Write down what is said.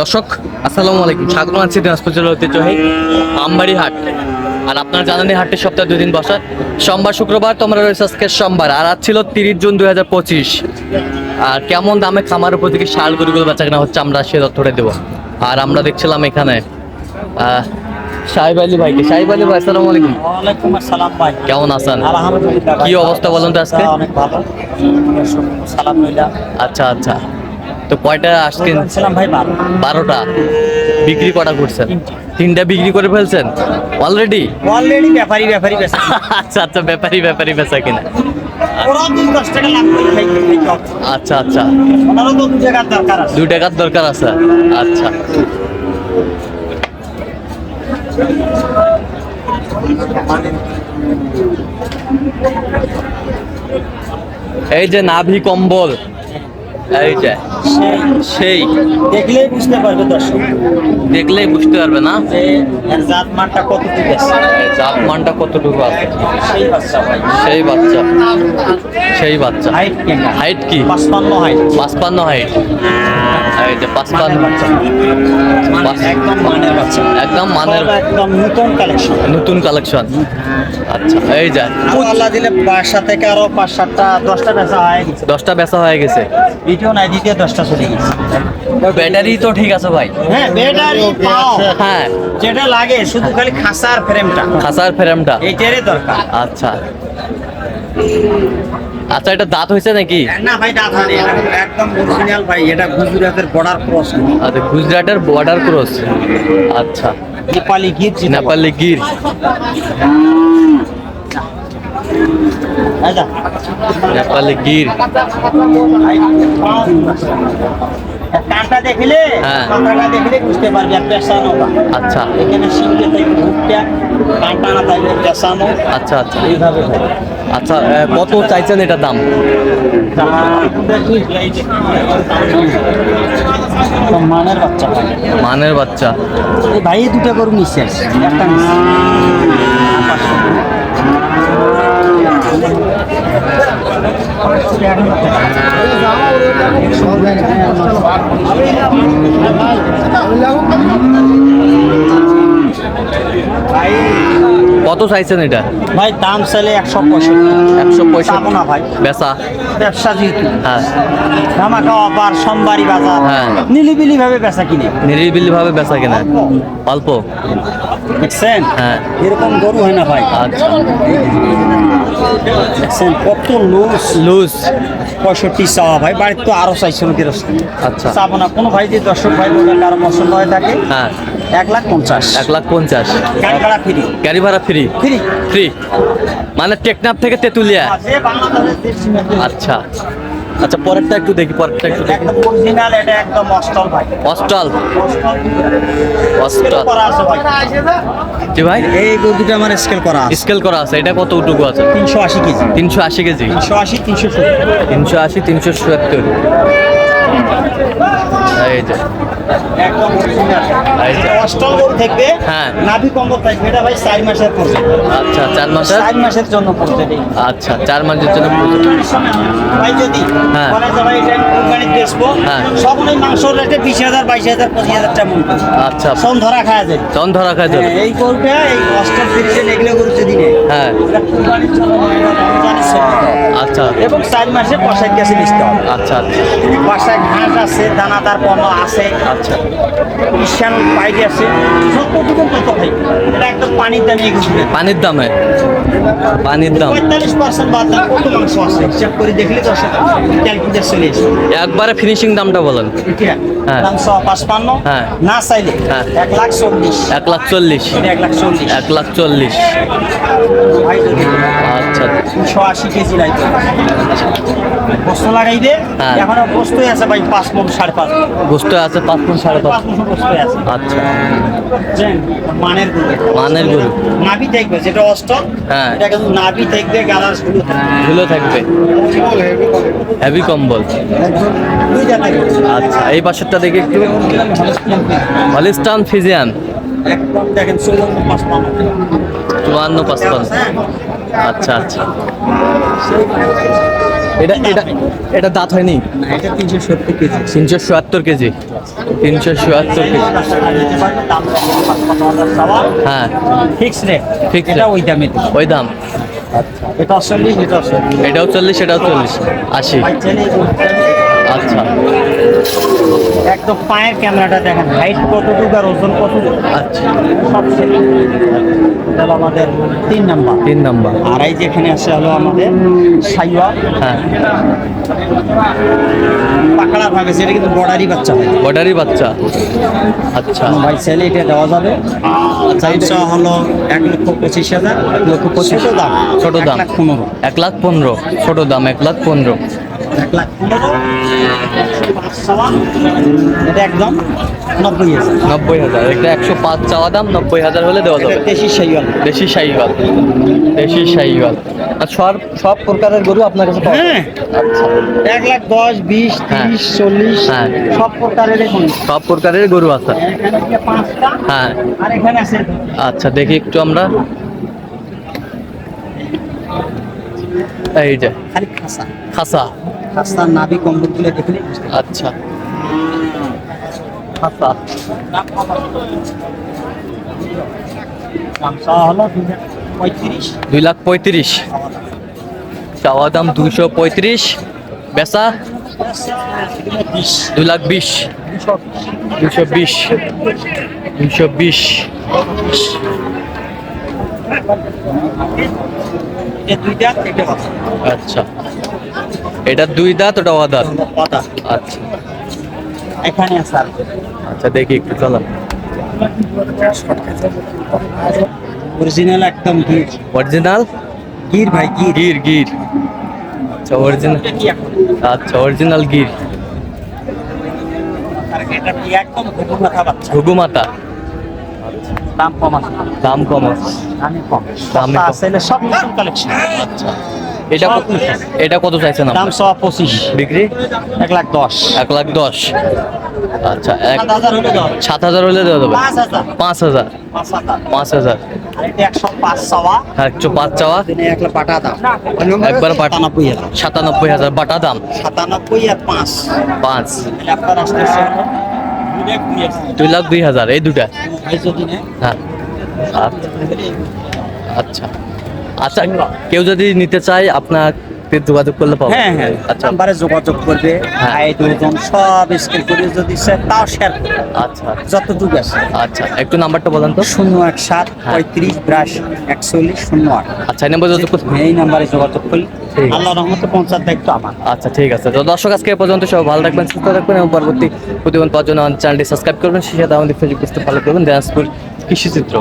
দর্শক আসসালামু আলাইকুম। স্বাগত আছি দিনাজপুর জেলার ঐতিহ্যবাহী আমবাড়ি হাট। আর আপনারা জানেন এই হাটটি সপ্তাহে দুদিন বসা। সোমবার শুক্রবার তোমরা রয়েছে আজকে সোমবার। আর আজ ছিল তিরিশ জুন দুই আর কেমন দামে খামার উপর থেকে শাল গরুগুলো বেচা কেনা হচ্ছে আমরা সে তথ্যটা দেবো। আর আমরা দেখছিলাম এখানে আহ, সাহেব আলী ভাইকে। সাহেব আলী ভাই আসসালামু আলাইকুম। ওয়ালাইকুম আসসালাম ভাই। কেমন আছেন? আলহামদুলিল্লাহ কি অবস্থা বলুন তো আজকে? অনেক ভালো। সালাম আচ্ছা আচ্ছা। তো কয়টা আজকে? ছিলাম ভাই বারোটা। বিক্রি কটা করছেন? তিনটা। বিক্রি করে ফেলছেন? অলরেডি অলরেডি ব্যাপারি ব্যাপারি বেশি আচ্ছা আচ্ছা ব্যাপারী ব্যাপারী বেচা কিনা? আচ্ছা আচ্ছা। দু টাকার দরকার আছে? আচ্ছা। এই যে নাভি কম্বল। এই যে সেই সেই। দেখলেই বুঝতে পারবে দর্শক। দেখলেই বুঝতে পারবে না? যে এর জাত মানটা কত ঠিক আছে? এই জাতমানটা কতটুকু আছে? সেই বাচ্চা ভাই। সেই বাচ্চা। সেই বাচ্চা। হাইট কেমন হাইট কি? পাঁচপান্ন হাইট পাঁচপান্ন হাইট এই যে পাঁচপান্ন। বাচ্চা। মানে একদম মানের বাচ্চা। একদম মানের একদম নতুন কালেকশন নতুন কালেকশন আচ্ছা এই যে। আল্লাহ দিলে বাসা থেকে আরও পাঁচ সাতটা দশটা বেচা হয়ে। গেছে দশটা বেচা হয়ে গেছে। ভিডিও নাই দ্বিতীয় দশটা চলে গেছে। ব্যাটারি তো ঠিক আছে ভাই। হ্যাঁ ব্যাটারি পাও। হ্যাঁ। যেটা লাগে শুধু খালি খাসার ফ্রেমটা। খাসার ফ্রেমটা। এইটারই দরকার। আচ্ছা। আচ্ছা এটা দাঁত হয়েছে নাকি? না ভাই নেই এটা একদম অরিজিনাল ভাই এটা গুজরাটের বর্ডার ক্রস আচ্ছা গুজরাটের বর্ডার ক্রস আচ্ছা। নেপালি গির নেপালি গির। নেপালি গির। কানটা দেখলে হ্যাঁ। দেখলে বুঝতে পারবি আর পেশানো আচ্ছা। এখানে শিখলে তাই কানটা না পেশানো আচ্ছা আচ্ছা। এইভাবে আচ্ছা কত চাইছেন এটা দাম? মানের বাচ্চা মানের বাচ্চা। ভাই দুটো গরু নিচ্ছে একটা কত চাইছেন এটা? ভাই দাম চাইলে একশো পঁয়ষট্টি। একশো পঁয়ষট্টি। না ভাই। বেচা? ব্যবসা যেহেতু। হ্যাঁ। ধামাকা অফার সোমবারই বাজার। হ্যাঁ। নিলিবিলি ভাবে বেচা কিনে। নিরিবিলি ভাবে বেচা কিনা? অল্প? দেখছেন হ্যাঁ। এরকম গরু হয় না ভাই। আচ্ছা। দেখছেন কত লুজ লুজ পঁয়ষট্টি চাওয়া ভাই বাড়ির তো আরও চাইছিল কীরকম আচ্ছা। চাবো না কোনো ভাই যদি দর্শক ভাই বলবেন কারও পছন্দ হয়ে থাকে হ্যাঁ। এক লাখ পঞ্চাশ। এক লাখ পঞ্চাশ। গাড়ি ভাড়া ফ্রি গাড়ি ভাড়া ফ্রি ফ্রি ফ্রি মানে টেকনাফ থেকে তেতুলিয়া? যে মেয়ে। আচ্ছা। আচ্ছা পরেরটা একটু দেখি পরেরটা একটু দেখি। অরিজিনাল এটা একদম অস্টল ভাই। অস্টল অস্টল অস্টল করা আছে ভাই। জি ভাই? এই গরুটা আমার স্কেল করা আছে। স্কেল করা আছে। এটা কত উটুকু আছে? তিনশো আশি কেজি। তিনশো আশি কেজি? তিনশো আশি তিনশো সত্তর। তিনশো আশি তিনশো সত্তর। এই যে। অস্টল গরু থাকবে। হ্যাঁ। নাভি কম্বল থাকবে এটা ভাই চার মাসের পড়বে আচ্ছা চার মাসের? চার মাসের জন্য আচ্ছা চার মাসের জন্য ভাই যদি হ্যাঁ। ভাই এটা বেচবো হ্যাঁ। সব ওই মাংস রেটে বিশ হাজার বাইশ হাজার পঁচিশ হাজার টাকা মূল্য আচ্ছা। সন ধরা খাওয়া যায়। জন ধরা খায় যাবে হ্যাঁ, এই গরুটা এই অস্টল ফিরিশন এগুলো গরু যদি নেই হ্যাঁ। আচ্ছা। এবং চার মাসে গেছে মিশতে হবে। আচ্ছা আচ্ছা। বাসায় ঘাস আছে দানাদার পণ্য আছে আচ্ছা ঈশান পাইডি আছে। সব প্রতিদিন কত ভাই এটা একদম পানির দামে পানির দামে? পানির দাম। একবারে ফিনিশিং দামটা বলেন। হ্যাঁ। হ্যাঁ। না চাইলে হ্যাঁ। এক লাখ চল্লিশ। এক লাখ চল্লিশ। এক লাখ চল্লিশ। আচ্ছা। তিনশো আশি কেজি লাগবে বস্তু লাগাইবে হ্যাঁ। এখনও বস্তুই আছে ভাই পাঁচ মন সাড়ে পাঁচ। গোস্ত আছে পাঁচ সাড়ে পাঁচ আছে। আচ্ছা? মানের গরু। মানের গরু। নাভি থাকবে যেটা অস্টল হ্যাঁ। এটা কিন্তু নাভি থাকবে গালার হেভি কম্বল। আচ্ছা এই দেখে একটু হলিস্টান ফিজিয়ান দেখেন চুয়ান্ন পাঁচপান্ন। আচ্ছা আচ্ছা এটা এটা এটা দাঁত হয়নি? এটা তিনশো সত্তর কেজি। তিনশো চুয়াত্তর কেজি। তিনশো চুয়াত্তর কেজি। হ্যাঁ। ফিক্স রেট ফিক্স এটা ওই দামে ওই দাম। এটা চল্লিশ এটা চল্লিশ এটাও চল্লিশ এটাও চল্লিশ। আশি। আচ্ছা। একদম পায়ের ক্যামেরাটা দেখেন। হাইট কতটুকু আর ওজন কতটুকু? আচ্ছা। সব হলো আমাদের তিন নাম্বার। তিন নাম্বার। আর এই যেখানে আছে হলো আমাদের সাইওয়া হ্যাঁ। পাকড়া ভাবে সেটা কিন্তু বর্ডারি বাচ্চা বর্ডারি বাচ্চা। আচ্ছা। ভাই ছেলে এটা দেওয়া যাবে। আচ্ছা এটা হলো এক লক্ষ পঁচিশ হাজার। এক লক্ষ পঁচিশ। দাম। ছোট দাম। পনেরো। এক লাখ পনেরো। ছোট দাম এক লাখ পনেরো। এক লাখ পনেরো। এটা একদম নব্বই হাজার। নব্বই হাজার। এটা একশো পাঁচ চাওয়া দাম নব্বই হাজার হলে দেওয়া যাবে। দেশি সাইওয়াল। দেশি শাহিওয়াল দেশি শাহিওয়াল আর সব সব প্রকারের গরু আপনার কাছে পাওয়া হ্যাঁ। আচ্ছা। এক লাখ দশ বিশ হ্যাঁ। তিরিশ চল্লিশ হ্যাঁ। সব প্রকারের সব প্রকারের গরু আছে। হ্যাঁ আর এখানে আছে আচ্ছা দেখি একটু আমরা। এই যে। খালি খাসা। খাসা। খাসার নাভি কম্বল তুলে দেখলে আচ্ছা। পঁয়ত্রিশ। দুই লাখ পঁয়ত্রিশ। চাওয়া দাম দুইশো পঁয়ত্রিশ। বেচা? দুই লাখ বিশ। দুইশো বিশ। দুইশো বিশ। আচ্ছা। এটা দুই দাঁত ওটা অদাঁত আচ্ছা। এখানে আছে আচ্ছা দেখি একটু চলো। অরিজিনাল একদম গির। অরিজিনাল? গির ভাই গির। গির গির। আচ্ছা অরিজিনাল। আচ্ছা অরিজিনাল গির। ঘুঘু মাতা দাম কম আছে। দাম কম আছে। দামে কম। সব কালেকশন আচ্ছা। এটা কত- এটা কত চাইছেন দাম সব পঁচিশ। বিক্রি? এক লাখ দশ। এক লাখ দশ। আচ্ছা এক সাত হাজার হলে দেওয়া যাবে। পাঁচ হাজার। পাঁচ হাজার। একশো পাঁচ চাওয়া। একবার সাতানব্বই হাজার। বাটা দাম। সাতানব্বই আর পাঁচ। পাঁচ। দুই লাখ দুই হাজার। এই দুটা হ্যাঁ। আচ্ছা। তাহলে আচ্ছা কেউ যদি নিতে চায় আপনাকে যোগাযোগ করলে পাবো। হ্যাঁ হ্যাঁ আচ্ছা। নাম্বারে যোগাযোগ করবে। হ্যাঁ। হাইট ওজন সব স্কেল করে যদি সে তাও শেয়ার করবে। আচ্ছা। যতটুকু আছে। আচ্ছা একটু নাম্বারটা বলেন তো। শূন্য এক সাত হ্যাঁ। পঁয়ত্রিশ বিরাশি একচল্লিশ শূন্য আট। আচ্ছা এই নাম্বার যোগাযোগ করতে এই নাম্বারে যোগাযোগ করলে আল্লাহ রহমতে পৌঁছার দায়িত্ব আমার। আচ্ছা ঠিক আছে। তো দর্শক আজকে এ পর্যন্ত সব ভালো থাকবেন সুস্থ থাকবেন এবং পরবর্তী প্রতিদিন পাওয়ার জন্য চ্যানেলটি সাবস্ক্রাইব করবেন। সেই সাথে আমাদের ফেসবুক পেজটা ফলো করবেন। দিনাজপুর কৃষিচিত্র।